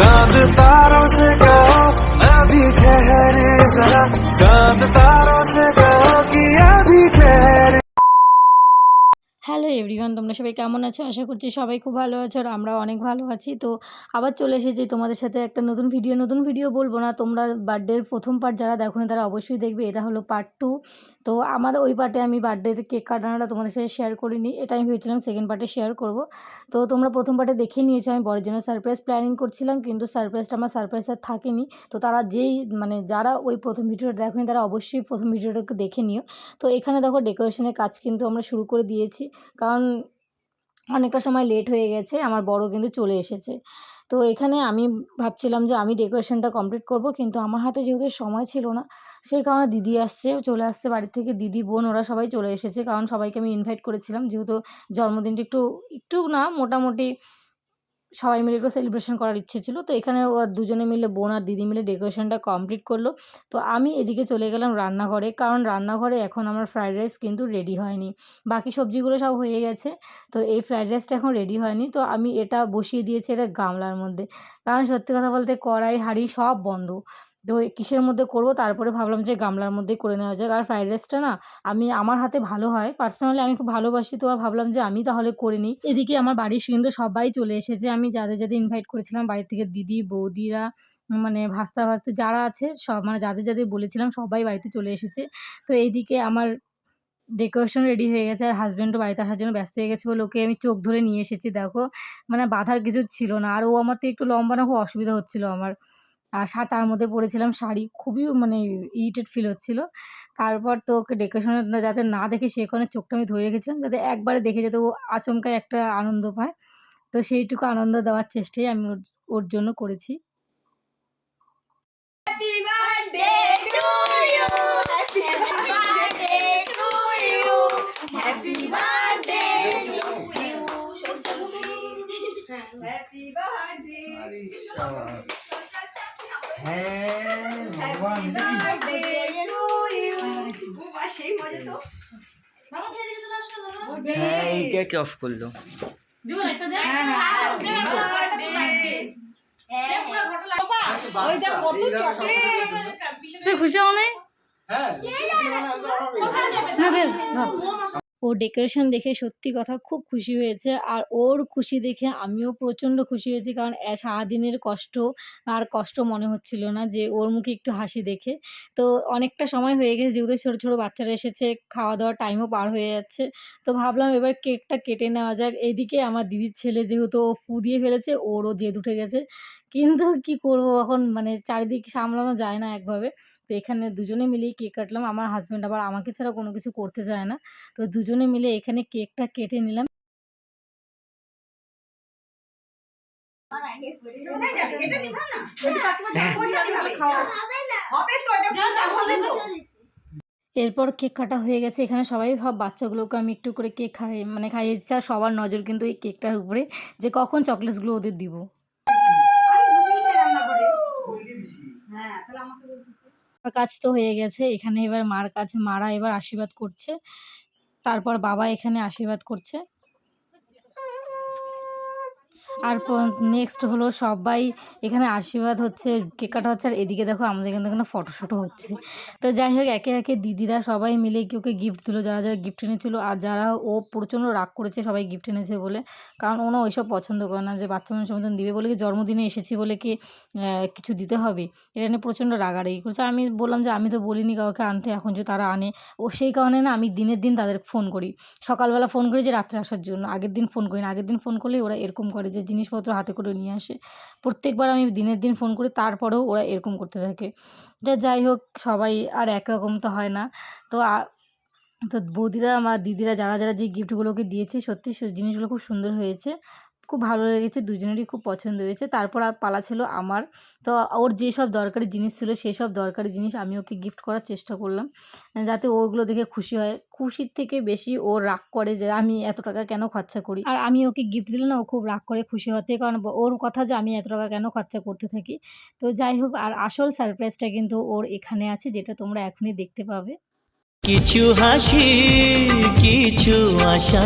चांद तारों से कहो अभी ठहरे जरा चांद হ্যালো এভরিওয়ান, তোমরা সবাই কেমন আছো? আশা করছি সবাই খুব ভালো আছো আর আমরা অনেক ভালো আছি। তো আবার চলে এসেছি তোমাদের সাথে একটা নতুন ভিডিও। নতুন ভিডিও বলব না, তোমরা বার্থডের প্রথম পার্ট যারা দেখো না তারা অবশ্যই দেখবে, এটা হলো পার্ট টু তো আমাদের ওই পার্টে আমি বার্থডের কেক কাটানোটা তোমাদের সাথে শেয়ার করিনি, এটা আমি ভেবেছিলাম সেকেন্ড পার্টে শেয়ার করব। তো তোমরা প্রথম পার্টে দেখে নিয়েছো, আমি বড়ের জন্য সারপ্রাইজ প্ল্যানিং করছিলাম, কিন্তু সারপ্রাইজটা আমার সারপ্রাইজ আর থাকেনি। তো তারা যেই মানে যারা ওই প্রথম ভিডিওটা দেখেনি তারা অবশ্যই প্রথম ভিডিওটাকে দেখে নিও। তো এখানে দেখো ডেকোরেশনের কাজ কিন্তু আমরা শুরু করে দিয়েছি। কারণ অনেকটা সময় লেট হয়ে গেছে, আমার বড় কিন্তু চলে এসেছে। তো এখানে আমি ভাবছিলাম যে আমি ডেকোরেশনটা কমপ্লিট করব, কিন্তু আমার হাতে যেহেতু সময় ছিল না, সেই কারণে দিদি আসছে, চলে আসছে বাড়ি থেকে। দিদি, বোন ওরা সবাই চলে এসেছে, কারণ সবাইকে আমি ইনভাইট করেছিলাম। যেহেতু জন্মদিনটা একটু একটু না, মোটামুটি সবাই মিলে একটু সেলিব্রেশন করার ইচ্ছে ছিল। তো এখানে ওরা দুজনে মিলে বোন আর দিদি মিলে ডেকোরেশনটা কমপ্লিট করল। তো আমি এদিকে চলে গেলাম রান্নাঘরে, কারণ রান্নাঘরে এখন আমার ফ্রাইড রাইস কিন্তু রেডি হয়নি। বাকি সবজিগুলো সব হয়ে গেছে, তো এই ফ্রাইড রাইসটা এখন রেডি হয়নি। তো আমি এটা বসিয়ে দিয়েছি এটা গামলার মধ্যে। কারণ সত্যি কথা বলতে কড়াই, হাঁড়ি সব বন্ধ। এই কিসের মধ্যে করব? তারপরে ভাবলাম যে গামলার মধ্যেই করে নেওয়া যাক। আর ফ্রাইড রাইসটা না, আমি, আমার হাতে ভালো হয়। পার্সোনালি আমি খুব ভালোবাসি তো, আর ভাবলাম যে আমি তাহলে করে নিই। এদিকে আমার বাড়ির কিন্তু সবাই চলে এসেছে। আমি যাদের যাদের ইনভাইট করেছিলাম বাড়ি থেকে দিদি, বৌদিরা মানে ভাস্তা ভাস্তা যারা আছে, সব মানে যাদের যাদের বলেছিলাম, সবাই বাড়িতে চলে এসেছে। তো এইদিকে আমার ডেকোরেশন রেডি হয়ে গেছে, আর হাজব্যান্ডও বাড়িতে আসার জন্য ব্যস্ত হয়ে গেছে বলে ওকে আমি চোখ ধরে নিয়ে এসেছি, দেখো। মানে বাধার কিছু ছিল না। আর ও আমার তো একটু লম্বা না, খুব অসুবিধা হচ্ছিল আমার। আর তার মধ্যে পরেছিলাম শাড়ি খুবই মানে ইরিটেট ফিল হচ্ছিল। তারপর তো ওকে ডেকোরেশন যাতে না দেখে সে কারণে চোখটা আমি ধরে রেখেছিলাম যাতে একবারে দেখে যাতে ও আচমকায় একটা আনন্দ পায়। তো সেইটুকু আনন্দ দেওয়ার চেষ্টাই আমি ওর ওর জন্য করেছি। Happy birthday to you. Happy birthday to you. Happy birthday to you. Happy birthday. হ্যাঁ Happy birthday to you. বাবা, সেই মজা তো। হ্যাঁ এইটা কি অফ করল তুই খুশি হও নাই না। ও ডেকোরেশন দেখে সত্যি কথা খুব খুশি হয়েছে। আর ওর খুশি দেখে আমিও প্রচণ্ড খুশি হয়েছি, কারণ সারাদিনের কষ্ট আর কষ্ট মনে হচ্ছিল না যে ওর মুখে একটু হাসি দেখে। তো অনেকটা সময় হয়ে গেছে, যেহেতু ছোটো ছোটো বাচ্চারা এসেছে খাওয়া দাওয়ার টাইমও পার হয়ে যাচ্ছে। তো ভাবলাম এবার কেকটা কেটে নেওয়া যাক। এদিকে আমার দিদির ছেলে যেহেতু ও ফু দিয়ে ফেলেছে, ওরও জেদ উঠে গেছে। কিন্তু কি করব? এখন মানে চারিদিক সামলানো যায় না একভাবে। তো এখানে দুজনে মিলেই কেক কাটলাম। আমার হাজব্যান্ড আবার আমাকে ছাড়া কোনো কিছু করতে চায় না। তো দুজনে মিলে এখানে কেকটা কেটে নিলাম। এরপর কেক কাটা হয়ে গেছে। এখানে সবাই সব বাচ্চাগুলোকে আমি একটু করে কেক খাই মানে খাইয়ে দিচ্ছি। সবার নজর কিন্তু এই কেকটার উপরে যে কখন চকলেটসগুলো ওদের দিব হ্যাঁ, তাহলে আমাকে বলতে আমার কাজ তো হয়ে গেছে, এখানে এবার মার কাছে, মারা এবার আশীর্বাদ করছে। তারপর বাবা এখানে আশীর্বাদ করছে। আর নেক্সট হলো সবাই এখানে আশীর্বাদ হচ্ছে কেক কাটা হচ্ছে, আর এদিকে দেখো আমাদের এখানে ফটোশ্যুটও হচ্ছে। তো যাই হোক, একে একে দিদিরা সবাই মিলে ওকে গিফট দিল, যারা যারা গিফট এনেছিল, আর যারা ও প্রচণ্ড রাগ করেছে, সবাই গিফট এনেছে বলে। কারণ ওনা ওইসব পছন্দ করে না, যে বাচ্চা মানুষের মতন দিবে বলে কি, জন্মদিনে এসেছি বলে কি কিছু দিতে হবে? এটা নিয়ে প্রচণ্ড রাগারাগি করছে। আমি বললাম যে, আমি তো বলিনি কাউকে আনতে, এখন যে তারা আনে। ও সেই কারণে না আমি দিনের দিন তাদের ফোন করি। সকালবেলা ফোন করি যে, রাত্রে আসার জন্য। আগের দিন ফোন করি না। আগের দিন ফোন করলে ওরা এরকম করে যে জিনিসপত্র হাতে করে নিয়ে আসে। প্রত্যেকবার আমি দিনের দিন ফোন করি, তারপরেও ওরা এরকম করতে থাকে। যা যাই হোক, সবাই আর একরকম তো হয় না। তো তো বৌদিরা আমার দিদিরা, যারা যারা যে গিফটগুলোকে দিয়েছে, সত্যি জিনিসগুলো খুব সুন্দর হয়েছে। খুব ভালো লেগেছে, দুজনেরই খুব পছন্দ হয়েছে। তারপর আর পালা ছিল আমার। তো ওর যেসব দরকারি জিনিস ছিল সেই সব দরকারি জিনিস আমি ওকে গিফট করার চেষ্টা করলাম। যাতে ওগুলো দেখে খুশি হয়। খুশির থেকে বেশি ও রাগ করে যে, আমি এত টাকা কেন খরচা করি? আর আমি ওকে গিফট দিলে না, ও খুব রাগ করে খুশি হতে কারণ ওর কথা যে, আমি এত টাকা কেন খরচা করতে থাকি? তো যাই হোক, আর আসল সারপ্রাইজটা কিন্তু ওর এখানে আছে, যেটা তোমরা এখনই দেখতে পাবে। কিছু হাসি, কিছু আশা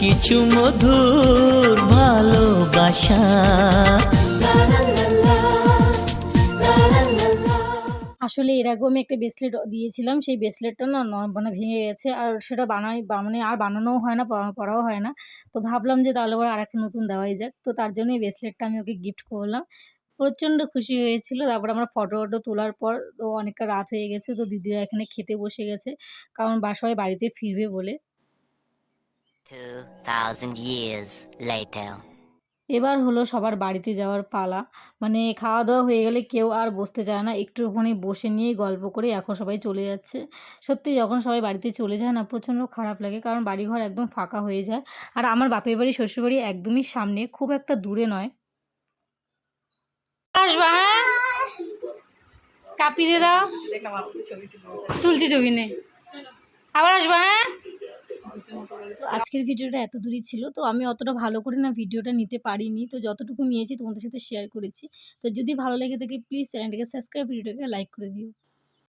কিছু মধুর ভালোবাসা। আসলে এর আগেও আমি একটা ব্রেসলেট দিয়েছিলাম সেই ব্রেসলেটটা না মানে ভেঙে গেছে আর সেটা বানাই মানে আর বানানোও হয় না পরাও হয় না। তো ভাবলাম যে তাহলে আবার আরেকটা নতুন দেওয়াই যাক। তো তার জন্য এই ব্রেসলেটটা আমি ওকে গিফট করলাম। প্রচণ্ড খুশি হয়েছিল। তারপর আমরা ফটো ফটো তোলার পর তো অনেকটা রাত হয়ে গেছে তো দিদিরা এখানে খেতে বসে গেছে। কারণ বা সবাই বাড়িতে ফিরবে বলে। 2,000 years later. এবার হলো সবার বাড়িতে যাওয়ার পালা। মানে খাওয়া দাওয়া হয়ে গেলে কেউ আর বসতে চায় না। একটুখানি বসে নিয়ে গল্প করে এখন সবাই চলে যাচ্ছে। সত্যি যখন সবাই বাড়িতে চলে যায় না প্রচণ্ড খারাপ লাগে কারণ বাড়িঘর একদম ফাঁকা হয়ে যায়। আর আমার বাপের বাড়ি শ্বশুর বাড়ি একদমই সামনে খুব একটা দূরে নয়। আসবা হ্যাঁ? কাপি দিয়ে দাও। তুলছি ছবি নেই আবার আসবা হ্যাঁ? আজকের ভিডিওটা এত দূরই ছিল, তো আমি অতটা ভালো করে না ভিডিওটা নিতে পারিনি। তো যতটুকু নিয়েছি তোমাদের সাথে শেয়ার করেছি। তো যদি ভালো লেগে থাকে প্লিজ চ্যানেলটাকে সাবস্ক্রাইব ভিডিওটাকে লাইক করে দিও।